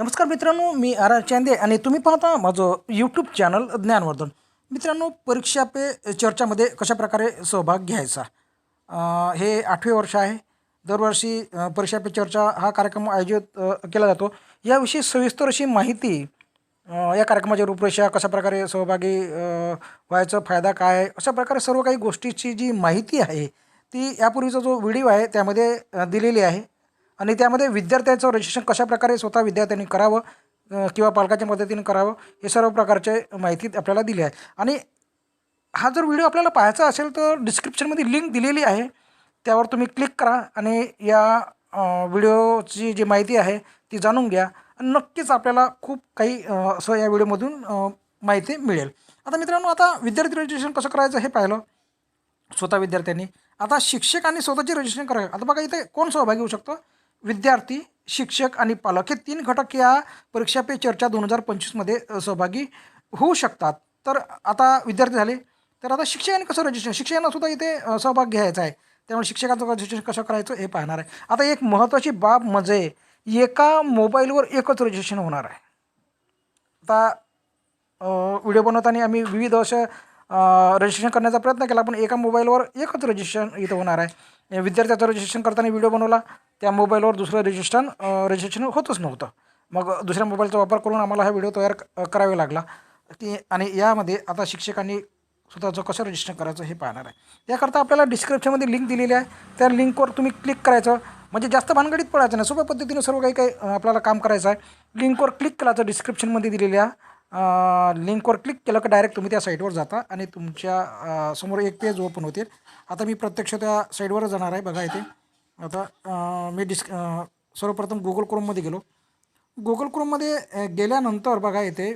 नमस्कार मित्रांनो मी R R Chande आणि तुम्ही पाहता माझं यूट्यूब चॅनल ज्ञानवर्धन. मित्रांनो परीक्षा पे चर्चामध्ये कशाप्रकारे सहभाग घ्यायचा? हे आठवे वर्ष आहे. दरवर्षी परीक्षा पे चर्चा हा कार्यक्रम आयोजित केला जातो. याविषयी सविस्तर अशी माहिती या कार्यक्रमाची रूपरेषा कशाप्रकारे सहभागी व्हायचं फायदा काय अशा प्रकारे सर्व काही गोष्टीची जी माहिती आहे ती यापूर्वीचा जो व्हिडिओ आहे त्यामध्ये दिलेली आहे. आणि त्यामध्ये विद्यार्थ्यांचं रजिस्ट्रेशन कशाप्रकारे स्वतः विद्यार्थ्यांनी करावं किंवा पालकाच्या मदतीने करावं हे सर्व प्रकारचे माहिती आपल्याला दिली आहे. आणि हा जर व्हिडिओ आपल्याला पाहायचा असेल तर डिस्क्रिप्शनमध्ये लिंक दिलेली आहे. त्यावर तुम्ही क्लिक करा आणि या व्हिडिओची जी माहिती आहे ती जाणून घ्या. आणि नक्कीच आपल्याला खूप काही असं या व्हिडिओमधून माहिती मिळेल. आता मित्रांनो आता विद्यार्थी रजिस्ट्रेशन कसं करायचं हे पाहिलं. स्वतः विद्यार्थ्यांनी. आता शिक्षक आणि रजिस्ट्रेशन करावं. आता बघा इथे कोण सहभागी होऊ शकतो? विद्यार्थी शिक्षक आणि पालक हे तीन घटक या परीक्षा पे चर्चा दोन हजार पंचवीसमध्ये सहभागी होऊ शकतात. तर आता विद्यार्थी झाले. तर आता शिक्षकांनी कसं रजिस्ट्रेशन शिक्षकांनासुद्धा इथे सहभाग घ्यायचा आहे. त्यामुळे शिक्षकांचं रजिस्ट्रेशन कसं करायचं हे पाहणार आहे. आता एक महत्त्वाची बाब म्हणजे एका मोबाईलवर एकच रजिस्ट्रेशन होणार आहे. आता व्हिडिओ बनवताना आम्ही विविध अशा रजिस्ट्रेशन करण्याचा प्रयत्न केला. पण एका मोबाईलवर एकच रजिस्ट्रेशन इथं होणार आहे. विद्यार्थ्याचं रजिस्ट्रेशन करताना व्हिडिओ बनवला. त्या मोबाईलवर दुसरं रजिस्ट्रेशन रजिस्ट्रेशन होतच नव्हतं. मग दुसऱ्या मोबाईलचा वापर करून आम्हाला हा व्हिडिओ तयार करावे करावा लागला. की आणि यामध्ये आता शिक्षकांनी स्वतःचं कसं रजिस्टर करायचं हे पाहणार आहे. याकरता आपल्याला डिस्क्रिप्शनमध्ये लिंक दिलेली आहे. त्या लिंकवर तुम्ही क्लिक करायचं. म्हणजे जास्त भानगडीत पडायचं नाही. सोप्या पद्धतीने सर्व काही काही आपल्याला काम करायचं आहे. लिंकवर क्लिक करायचं डिस्क्रिप्शनमध्ये दिलेल्या लिंकवर क्लिक केलं की डायरेक्ट तुम्ही त्या साईटवर जाता आणि तुमच्यासमोर एक पेज ओपन होतील. आता मी प्रत्यक्ष त्या साईटवर जाणार आहे बघा इथे. आता मी डिस्क सर्वप्रथम गुगल क्रोममध्ये गेलो. गुगल क्रोममध्ये गेल्यानंतर बघा इथे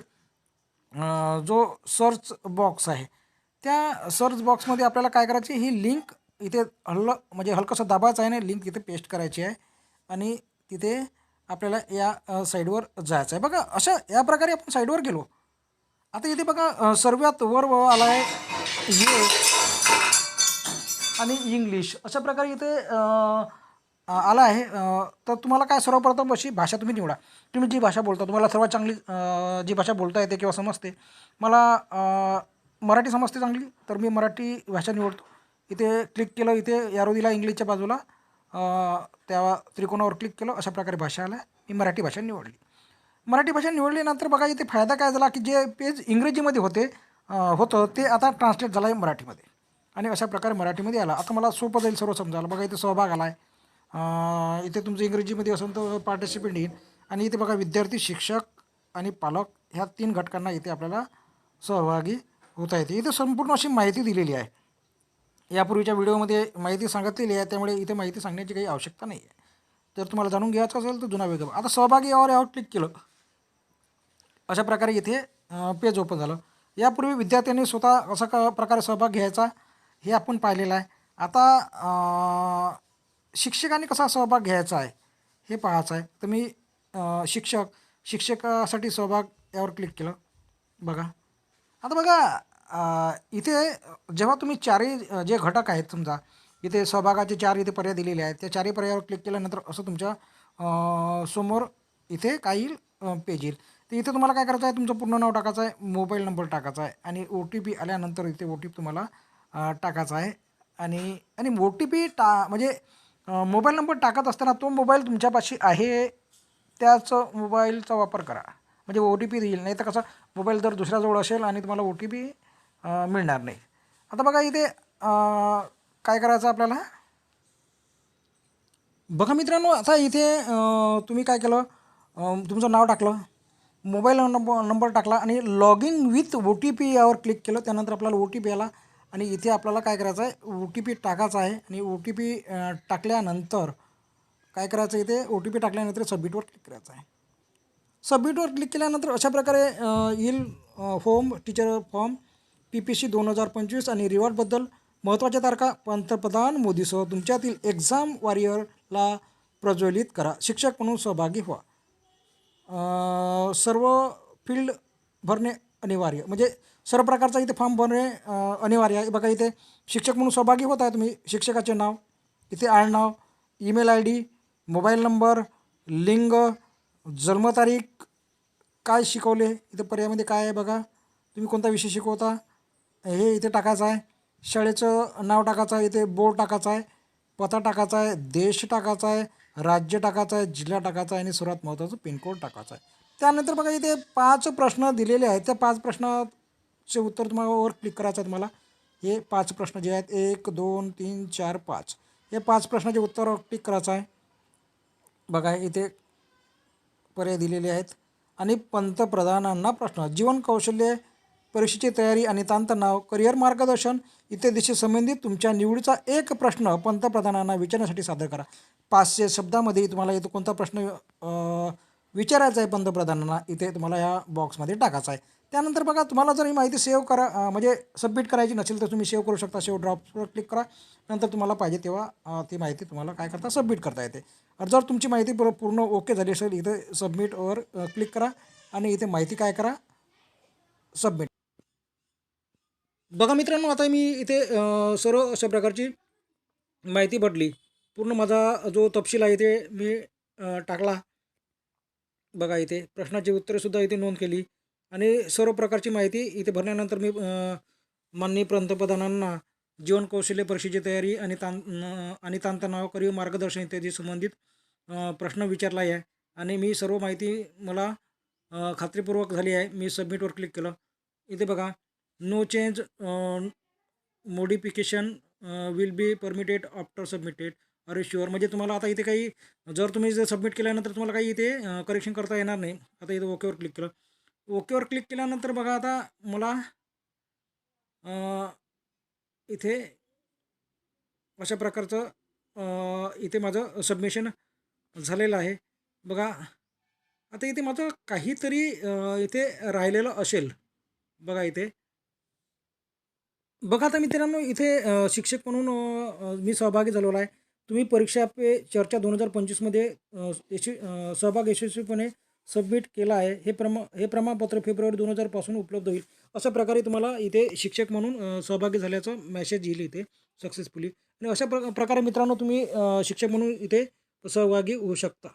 जो सर्च बॉक्स आहे त्या सर्च बॉक्समध्ये आपल्याला काय करायची ही लिंक इथे हल्ल म्हणजे हलकंसं दाबायचं आहे ना लिंक इथे पेस्ट करायची आहे. आणि तिथे आपल्याला या साईडवर जायचं आहे बघा अशा या प्रकारे आपण साईडवर गेलो. आता इथे बघा सर्वात वर व आला आहे ये आणि इंग्लिश. अशा प्रकारे इथे आला आहे. तर तुम्हाला काय सर्वप्रथम अशी भाषा तुम्ही निवडा. तुम्ही जी भाषा बोलता तुम्हाला सर्वात चांगली जी भाषा बोलता येते किंवा समजते मला मराठी समजते चांगली तर मी मराठी भाषा निवडतो. इथे क्लिक केलं इथे यारोदीला इंग्लिशच्या बाजूला. त्या त्रिकोणावर क्लिक केलं अशा प्रकारे भाषा आल्या. मी मराठी भाषा निवडली. मराठी भाषा निवडल्यानंतर बघा इथे फायदा काय झाला की जे पेज इंग्रजीमध्ये होते होतं ते आता ट्रान्सलेट झालं आहे मराठीमध्ये. आणि अशा प्रकारे मराठीमध्ये आला. आता मला सोपं जाईल सर्व समजायला. बघा इथे सहभाग आला आहे इथे तुमचं इंग्रजीमध्ये असेल तर पार्टिसिपेंट येईल. आणि इथे बघा विद्यार्थी शिक्षक आणि पालक ह्या तीन घटकांना इथे आपल्याला सहभागी होता येते. इथे संपूर्ण अशी माहिती दिलेली आहे. यापूर्वीच्या व्हिडिओमध्ये माहिती सांगितलेली आहे त्यामुळे इथे माहिती सांगण्याची काही आवश्यकता नाही आहे जर तुम्हाला जाणून घ्यायचं असेल तर जुना व्हिडिओ आता सहभागी यावर यावर क्लिक केलं. अशा प्रकारे इथे पेज ओपन झालं. यापूर्वी विद्यार्थ्यांनी स्वतः असा क प्रकारे सहभाग घ्यायचा हे आपण पाहिलेलं आहे. आता शिक्षकांनी कसा सहभाग घ्यायचा आहे हे पाहायचं आहे. तर मी शिक्षक शिक्षकासाठी सहभाग यावर क्लिक केलं. बघा. आता बघा इथे जेव्हा तुम्ही चारही जे घटक आहेत समजा इथे सहभागाचे चार इथे पर्याय दिलेले आहेत त्या चारही पर्यायावर क्लिक केल्यानंतर असं तुमच्यासमोर इथे काही पेज येईल. तर इथे तुम्हाला काय करायचं आहे तुमचं पूर्ण नाव टाकायचं आहे मोबाईल नंबर टाकायचा आहे आणि ओ टी पी आल्यानंतर इथे ओ टी पी तुम्हाला टाकायचा आहे. आणि आणि ओ टी पी टा म्हणजे मोबाईल नंबर टाकत असताना तो मोबाईल तुमच्यापाशी आहे त्याच मोबाईलचा वापर करा. म्हणजे ओ टी पी देईल. नाही तर कसं मोबाईल जर दुसऱ्याजवळ असेल आणि तुम्हाला ओ टी पी मिळणार नाही. आता बघा इथे काय करायचं आपल्याला? बघा मित्रांनो आता इथे तुम्ही काय केलं? तुमचं नाव टाकलं मोबाईल नंबर नंबर टाकला आणि log in with O T P यावर क्लिक केलं. त्यानंतर आपल्याला ओ टी पी आला आणि इथे आपल्याला काय करायचं आहे? ओ टी पी टाकायचा आहे आणि ओ टी पी टाकल्यानंतर काय करायचं इथे? ओ टी पी टाकल्यानंतर सबमिटवर क्लिक करायचं आहे. सबमिटवर क्लिक केल्यानंतर अशा प्रकारे येईल form teacher form. P P C दोन हजार पंचवीस आणि रिवॉर्डबद्दल महत्त्वाच्या तारखा पंतप्रधान मोदीसह तुमच्यातील एक्झाम वॉरियरला प्रज्वलित करा. शिक्षक म्हणून सहभागी व्हा. सर्व फील्ड भरणे अनिवार्य. म्हणजे सर्व प्रकारचा इथे फॉर्म भरणे अनिवार्य आहे. बघा इथे शिक्षक म्हणून सहभागी होत आहे तुम्ही. शिक्षकाचे नाव इथे आडनाव email I D mobile number लिंग जन्मतारीख काय शिकवले इथं पर्यायामध्ये काय आहे बघा. तुम्ही कोणता विषय शिकवता? हे इथे टाकायचं आहे. शाळेचं नाव टाकायचं आहे इथे बोर्ड टाकायचा आहे पत्ता टाकायचा आहे देश टाकायचा आहे राज्य टाकायचं आहे जिल्हा टाकायचा आहे आणि सर्वात महत्त्वाचं पिनकोड टाकायचा आहे. त्यानंतर बघा इथे पाच प्रश्न दिलेले आहेत. त्या पाच प्रश्नाचे उत्तर तुम्हाला वर क्लिक करायचं आहे तुम्हाला. हे पाच प्रश्न जे आहेत एक दोन तीन चार पाच. हे पाच प्रश्नाचे उत्तरावर क्लिक करायचं आहे. बघा इथे पर्याय दिलेले आहेत. आणि पंतप्रधानांना प्रश्न. जीवन कौशल्य परीक्षेची तयारी आणि ताणतणाव करिअर मार्गदर्शन इत्यादीशी संबंधित तुमच्या निवडीचा एक प्रश्न पंतप्रधानांना विचारण्यासाठी सादर करा. पाचशे शब्दामध्ये तुम्हाला इथं कोणता प्रश्न विचारायचा आहे पंतप्रधानांना इथे तुम्हाला या बॉक्समध्ये टाकायचा आहे. त्यानंतर बघा तुम्हाला जर ही माहिती सेव्ह करा म्हणजे सबमिट करायची नसेल तर तुम्ही सेव्ह करू शकता. सेव्ह ड्रॉपवर क्लिक करा. नंतर तुम्हाला पाहिजे तेव्हा ती माहिती तुम्हाला काय करता सबमिट करता येते. जर तुमची माहिती पूर्ण ओके झाली असेल इथे सबमिटवर क्लिक करा आणि इथे माहिती काय करा सबमिट. बघा मित्रांनो आता मी इथे सर्व अशा प्रकारची माहिती भरली. पूर्ण माझा जो तपशील आहे ते मी टाकला. बघा इथे प्रश्नाची उत्तरेसुद्धा इथे नोंद केली. आणि सर्व प्रकारची माहिती इथे भरल्यानंतर मी माननीय पंतप्रधानांना जीवन कौशल्य परीक्षेची तयारी आणि ताण आणि ताणतणाव मार्गदर्शन इत्यादी संबंधित प्रश्न विचारला आहे. आणि मी सर्व माहिती मला खात्रीपूर्वक झाली आहे. मी सबमिटवर क्लिक केलं. इथे बघा no change modification will be permitted after submitted अरे शुअर म्हणजे तुम्हाला आता इथे काही जर तुम्ही जर सबमिट केल्यानंतर तुम्हाला काही इथे uh, करेक्शन करता येणार नाही. आता इथे ओकेवर क्लिक केलं. ओकेवर क्लिक केल्यानंतर बघा आता मला uh, इथे अशा प्रकारचं uh, इथे माझं सबमिशन झालेलं आहे. बघा आता इथे माझं काहीतरी इथे राहिलेलं असेल. बघा इथे. बघा आता मित्रांनो इथे शिक्षक म्हणून मी सहभागी झालेलो आहे. तुम्ही परीक्षा पे चर्चा दोन हजार पंचवीसमध्ये यशस्वी सहभाग यशस्वीपणे सबमिट केला आहे. हे प्रमा हे प्रमाणपत्र फेब्रुवारी दोन हजारपासून उपलब्ध होईल. अशा प्रकारे तुम्हाला इथे शिक्षक म्हणून सहभागी झाल्याचा मॅसेज येईल इथे सक्सेसफुली आणि अशा प्र प्रकारे मित्रांनो तुम्ही शिक्षक म्हणून इथे सहभागी होऊ शकता.